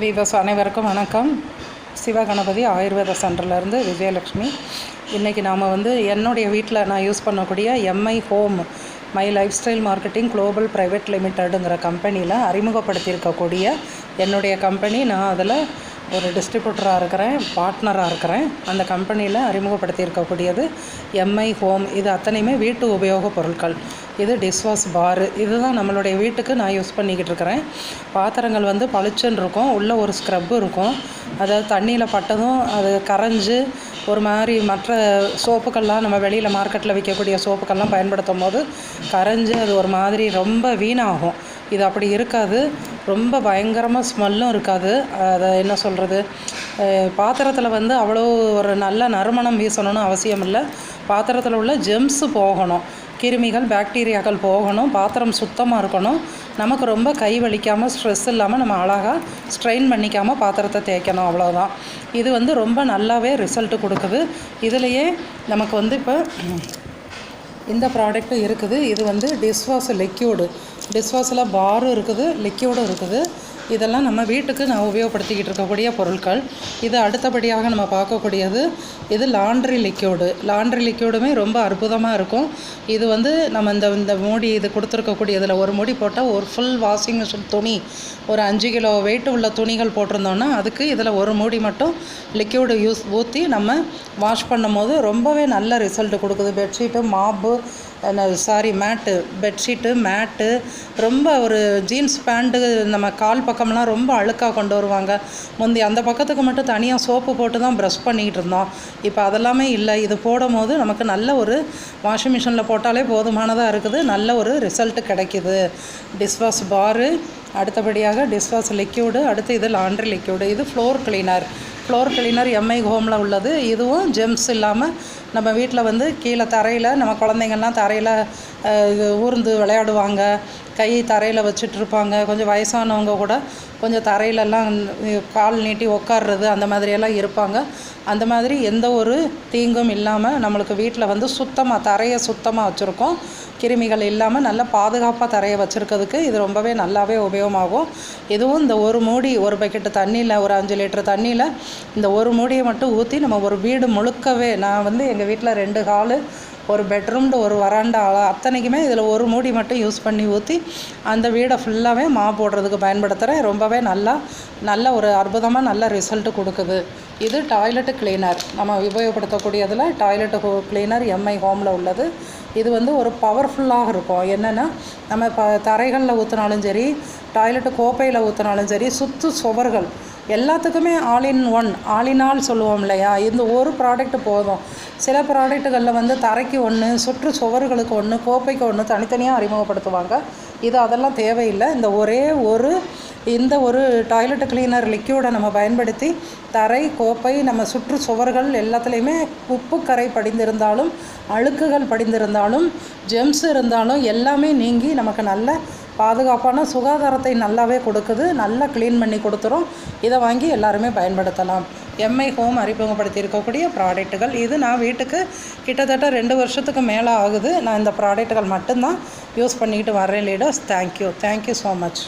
Viewers அனைவருக்கும் வணக்கம். சிவகணபதி ஆயுர்வேத சென்டர்லேருந்து விஜயலக்ஷ்மி இன்றைக்கி நாம் வந்து என்னுடைய வீட்டில் நான் யூஸ் பண்ணக்கூடிய MI home my lifestyle marketing global private லிமிட்டடுங்கிற கம்பெனியில் அறிமுகப்படுத்தியிருக்கக்கூடிய என்னுடைய கம்பெனி நான் அதில் ஒரு டிஸ்ட்ரிபியூட்டராக இருக்கிறேன் பார்ட்னராக இருக்கிறேன். அந்த கம்பெனியில் அறிமுகப்படுத்தி இருக்கக்கூடியது எம்ஐ ஹோம் இது அத்தனையுமே வீட்டு உபயோகப் பொருட்கள். இது டிஷ்வாஷ் பாரு இதுதான் நம்மளுடைய வீட்டுக்கு நான் யூஸ் பண்ணிக்கிட்டு இருக்கிறேன். பாத்திரங்கள் வந்து பளிச்சுன்னு இருக்கும். உள்ளே ஒரு ஸ்க்ரப்பு இருக்கும். அதாவது தண்ணியில் பட்டதும் அது கரைஞ்சு ஒரு மாதிரி மற்ற சோப்புக்கள்லாம் நம்ம வெளியில் மார்க்கெட்டில் விற்கக்கூடிய சோப்புக்கள்லாம் பயன்படுத்தும் போது கரைஞ்சு அது ஒரு மாதிரி ரொம்ப வீணாகும். இது அப்படி இருக்காது. ரொம்ப பயங்கரமாக ஸ்மெல்லும் இருக்காது. அதை என்ன சொல்கிறது பாத்திரத்தில் வந்து அவ்வளோ ஒரு நல்ல நறுமணம் வீசணும்னு அவசியம் இல்லை. பாத்திரத்தில் உள்ள ஜெம்ஸு போகணும். கிருமிகள் பாக்டீரியாக்கள் போகணும். பாத்திரம் சுத்தமாக இருக்கணும். நமக்கு ரொம்ப கை வலிக்காமல் ஸ்ட்ரெஸ் இல்லாமல் நம்ம அழகாக ஸ்ட்ரெயின் பண்ணிக்காமல் பாத்திரத்தை தேய்க்கணும். அவ்வளோதான் இது வந்து ரொம்ப நல்லாவே ரிசல்ட்டு கொடுக்குது. இதுலேயே நமக்கு வந்து இப்போ இந்த ப்ராடக்ட்டும் இருக்குது. இது வந்து டிஷ்வாஷ் லிக்யூடு டிஷ்வாஷில் பாரும் இருக்குது லிக்யூடும் இருக்குது. இதெல்லாம் நம்ம வீட்டுக்கு நான் உபயோகப்படுத்திக்கிட்டு இருக்கக்கூடிய பொருட்கள். இது அடுத்தபடியாக நம்ம பார்க்கக்கூடியது இது லாண்ட்ரி லிக்யூடு. லாண்ட்ரி லிக்யூடுமே ரொம்ப அற்புதமாக இருக்கும். இது வந்து நம்ம இந்த இந்த மூடி இது கொடுத்துருக்கக்கூடிய இதில் ஒரு மூடி போட்டால் ஒரு ஃபுல் வாஷிங் மிஷின் துணி ஒரு அஞ்சு கிலோ வெயிட் உள்ள துணிகள் போட்டிருந்தோன்னா அதுக்கு இதில் ஒரு மூடி மட்டும் லிக்யூடு யூஸ் ஊற்றி நம்ம வாஷ் பண்ணும் போது ரொம்பவே நல்ல ரிசல்ட் கொடுக்குது. Bedsheet mop sorry mat bedsheet mat ரொம்ப ஒரு ஜீன்ஸ் பேண்ட்டு நம்ம கால் பக்கம்லாம் ரொம்ப அழுக்காக கொண்டு வருவாங்க. முந்தி அந்த பக்கத்துக்கு மட்டும் தனியாக சோப்பு போட்டு தான் ப்ரஷ் பண்ணிகிட்டு இருந்தோம். இப்போ அதெல்லாமே இல்லை. இது போடும் போது நமக்கு நல்ல ஒரு வாஷிங் மிஷினில் போட்டாலே போதுமானதாக இருக்குது. நல்ல ஒரு ரிசல்ட்டு கிடைக்கிது. டிஸ்வாஷ் பாரு அடுத்தபடியாக டிஸ்வாஷ் லிக்யூடு அடுத்து இது லாண்ட்ரி லிக்யூடு இது floor cleaner floor cleaner MI ஹோமில் உள்ளது. இதுவும் ஜெம்ஸ் இல்லாமல் நம்ம வீட்டில் வந்து கீழே தரையில் நம்ம குழந்தைங்கள்லாம் தரையில் இது ஊர்ந்து விளையாடுவாங்க. கை தரையில் வச்சுட்ருப்பாங்க. கொஞ்சம் வயசானவங்க கூட கொஞ்சம் தரையிலலாம் கால் நீட்டி உட்கார்றது அந்த மாதிரியெல்லாம் இருப்பாங்க. அந்த மாதிரி எந்த ஒரு தீங்கும் இல்லாமல் நம்மளுக்கு வீட்டில் வந்து சுத்தமாக தரையை சுத்தமாக வச்சுருக்கோம். கிருமிகள் இல்லாமல் நல்ல பாதுகாப்பாக தரையை வச்சுருக்கிறதுக்கு இது ரொம்பவே நல்லாவே உபயோகமாகும். இதுவும் இந்த ஒரு மூடி ஒரு பக்கெட்டு தண்ணியில் ஒரு அஞ்சு லிட்டர் தண்ணியில் இந்த ஒரு மூடியை மட்டும் ஊற்றி நம்ம ஒரு வீடு முழுக்கவே நான் வந்து எங்கள் வீட்டில் ரெண்டு ஹாலு ஒரு பெட்ரூம்டு ஒரு வராண்டா அத்தனைக்குமே இதில் ஒரு மூடி மட்டும் யூஸ் பண்ணி ஊற்றி அந்த வீடை ஃபுல்லாகவே மா போடுறதுக்கு பயன்படுத்துகிறேன் ரொம்பவே நல்லா நல்ல ஒரு அற்புதமாக நல்ல ரிசல்ட்டு கொடுக்குது. இது டாய்லெட்டு கிளீனர் நம்ம உபயோகப்படுத்தக்கூடியதில் டாய்லெட்டு ஹோ கிளீனர் எம்ஐ ஹோமில் உள்ளது. இது வந்து ஒரு பவர்ஃபுல்லாக இருக்கும். என்னென்னா நம்ம இப்போ தரைகளில் ஊற்றினாலும் சரி டாய்லெட்டு கோப்பையில் ஊற்றினாலும் சரி சுற்று சுவர்கள் எல்லாத்துக்குமே all in one all in all சொல்லுவோம் இல்லையா? இந்த ஒரு ப்ராடக்ட் போதும். சில ப்ராடக்ட்டுகளில் வந்து தரைக்கு ஒன்று சுற்று சுவர்களுக்கு ஒன்று கோப்பைக்கு ஒன்று தனித்தனியாக அறிமுகப்படுத்துவாங்க. இது அதெல்லாம் தேவையில்லை. இந்த ஒரே ஒரு இந்த ஒரு டாய்லெட் கிளீனர் லிக்யூடை நம்ம பயன்படுத்தி தரை கோப்பை நம்ம சுற்று சுவர்கள் எல்லாத்துலேயுமே உப்பு கரை படிந்திருந்தாலும் அழுக்குகள் படிந்திருந்தாலும் ஜெம்ஸ் இருந்தாலும் எல்லாமே நீங்கி நமக்கு நல்ல பாதுகாப்பான சுகாதாரத்தை நல்லாவே கொடுக்குது. நல்லா க்ளீன் பண்ணி கொடுத்துரும். இதை வாங்கி எல்லாருமே பயன்படுத்தலாம். எம்ஐ ஹோம் அறிமுகப்படுத்தி இருக்கக்கூடிய ப்ராடக்ட்டுகள் இது நான் வீட்டுக்கு கிட்டத்தட்ட ரெண்டு வருஷத்துக்கு மேலே ஆகுது. நான் இந்த ப்ராடக்ட்டுகள் மட்டும்தான் யூஸ் பண்ணிக்கிட்டு வரேன் leaders thank you thank you so much